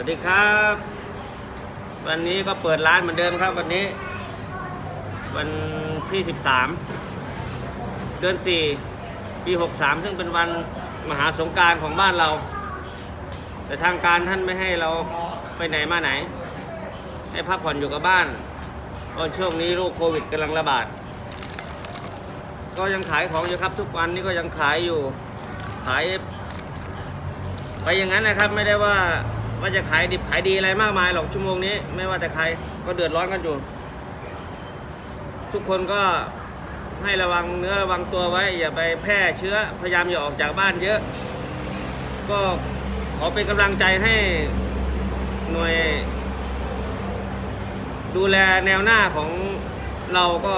วัสดีครับ วันนี้ก็เปิดร้านเหมือนเดิมครับ วันนี้ วันที่ 13 เดือน 4 ปี 63 ซึ่งเป็นวันมหาสงการของบ้านเรา แต่ทางการท่านไม่ให้เราไปไหนมาไหน ให้พักผ่อนอยู่กับบ้านเพราะช่วงนี้โรคโควิดกำลังระบาด ก็ยังขายของอยู่ครับทุกวันนี้ก็ยังขายอยู่ขายไปอย่างนั้นนะครับไม่ได้ว่า ว่าจะขายดิบขายดีอะไรมากมายหรอกชั่วโมงนี้ ไม่ว่าแต่ใครก็เดือดร้อนกันอยู่ ทุกคนก็ให้ระวังเนื้อระวังตัวไว้ อย่าไปแพร่เชื้อพยายามอย่าออกจากบ้านเยอะ ก็ขอเป็นกำลังใจให้หน่วย ดูแลแนวหน้าของเราก็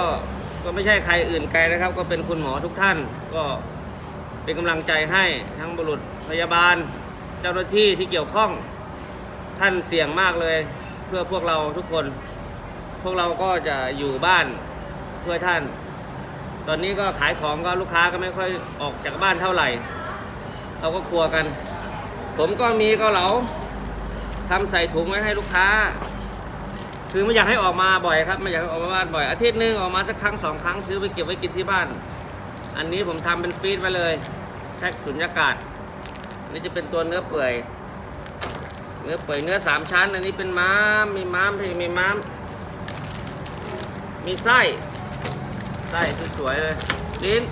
ก็ไม่ใช่ใครอื่นไกลนะครับ ก็เป็นคุณหมอทุกท่าน ก็เป็นกำลังใจให้ทั้งบุรุษพยาบาล เจ้าหน้าที่ที่เกี่ยวข้อง ท่านเสี่ยงมากเลยเพื่อพวกเราทุกคน พวกเราก็จะอยู่บ้านเพื่อท่าน ตอนนี้ก็ขายของก็ลูกค้าก็ไม่ค่อยออกจากบ้านเท่าไหร่ เราก็กลัวกัน ผมก็มีเกาเหลาทำใส่ถุงไว้ให้ลูกค้า คือไม่อยากให้ออกมาบ่อยครับ ไม่อยากให้ออกมาบ้านบ่อย อาทิตย์หนึงออกมาสักครั้งสองครั้งซื้อไปเก็บไว้กินที่บ้าน อันนี้ผมทำเป็นฟีดไว้เลยแพ็กสุญญากาศ นี่จะเป็นตัวเนื้อเปื่อย เนื้อเปื่อยเนื้อสามชั้น อันนี้เป็นม้าม มีม้ามมีม้าม มีไส้ ไส้สวยๆเลย ลิ้น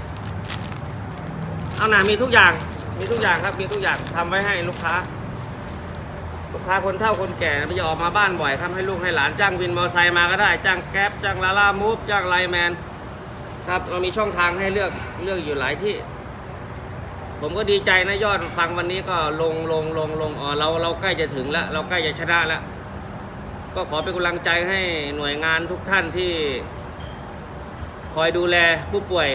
เอาหนามีทุกอย่าง มีทุกอย่างครับ มีทุกอย่างทำไว้ให้ลูกค้า ลูกค้าคนเฒ่าคนแก่ไม่จะออกมาบ้านบ่อยครับให้ลูกให้หลานจ้างวินมอเตอร์ไซค์มาก็ได้ จ้างแก๊ปจ้างลาล่ามูฟจ้างไลแมน ครับ เรามีช่องทางให้เลือก เลือกอยู่หลายที่ ผมก็ดีใจนะยอดฟังวันนี้ก็ลงลงลงลงอ๋อเราเราใกล้จะถึงแล้ว เราใกล้จะชนะแล้วก็ขอเป็นกำลังใจให้หน่วยงานทุกท่านที่ คอยดูแลผู้ป่วย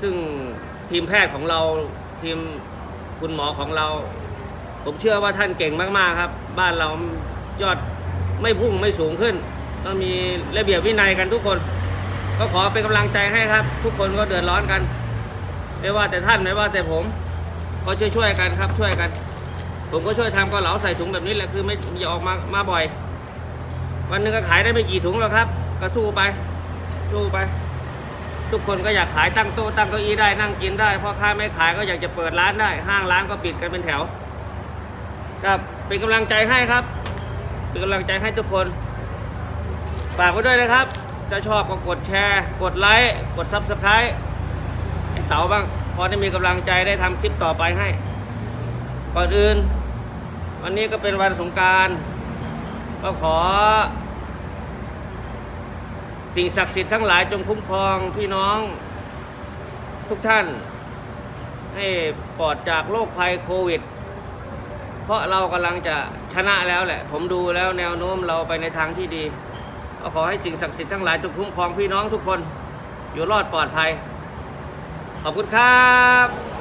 ซึ่งทีมแพทย์ของเราทีมคุณหมอของเรา ผมเชื่อว่าท่านเก่งมากๆครับ บ้านเรายอดไม่พุ่งไม่สูงขึ้น ต้องมีระเบียบวินัยกันทุกคน ก็ขอเป็นกำลังใจให้ครับ ทุกคนก็เดือดร้อนกัน ไม่ว่าแต่ท่านไม่ว่าแต่ผม ก็ช่วยช่วยๆกันครับช่วยกัน ผมก็ช่วยทำเกาเหลาใส่ถุงแบบนี้แหละคือไม่อย่าออกมามาบ่อย วันหนึงก็ขายได้ไม่กี่ถุงหรอกครับ ก็สู้ไป สู้ไป ทุกคนก็อยากขายตั้งโต๊ะตั้งเก้าอี้ได้นั่งกินได้พ่อค้าไม่ขายก็อยากจะเปิดร้านได้ ห้างร้านก็ปิดกันเป็นแถว ครับเป็นกำลังใจให้ครับ เป็นกำลังใจให้ทุกคนฝากไว้ด้วยนะครับจะชอบก็กดแชร์ กดไลค์ กดซับสไครต์ เต๋าบ้าง พอได้มีกำลังใจได้ทำคลิปต่อไปให้ ก่อนอื่น วันนี้ก็เป็นวันสงการก็ขอ สิ่งศักดิ์สิทธิ์ทั้งหลายจงคุ้มครองพี่น้องทุกท่าน ให้ปลอดจากโรคภัยโควิด เพราะเรากำลังจะชนะแล้วแหละ ผมดูแล้วแนวโน้มเราไปในทางที่ดี ก็ขอให้สิ่งศักดิ์สิทธิ์ทั้งหลายจงคุ้มครองพี่น้องทุกคน อยู่รอดปลอดภัย ขอบคุณครับ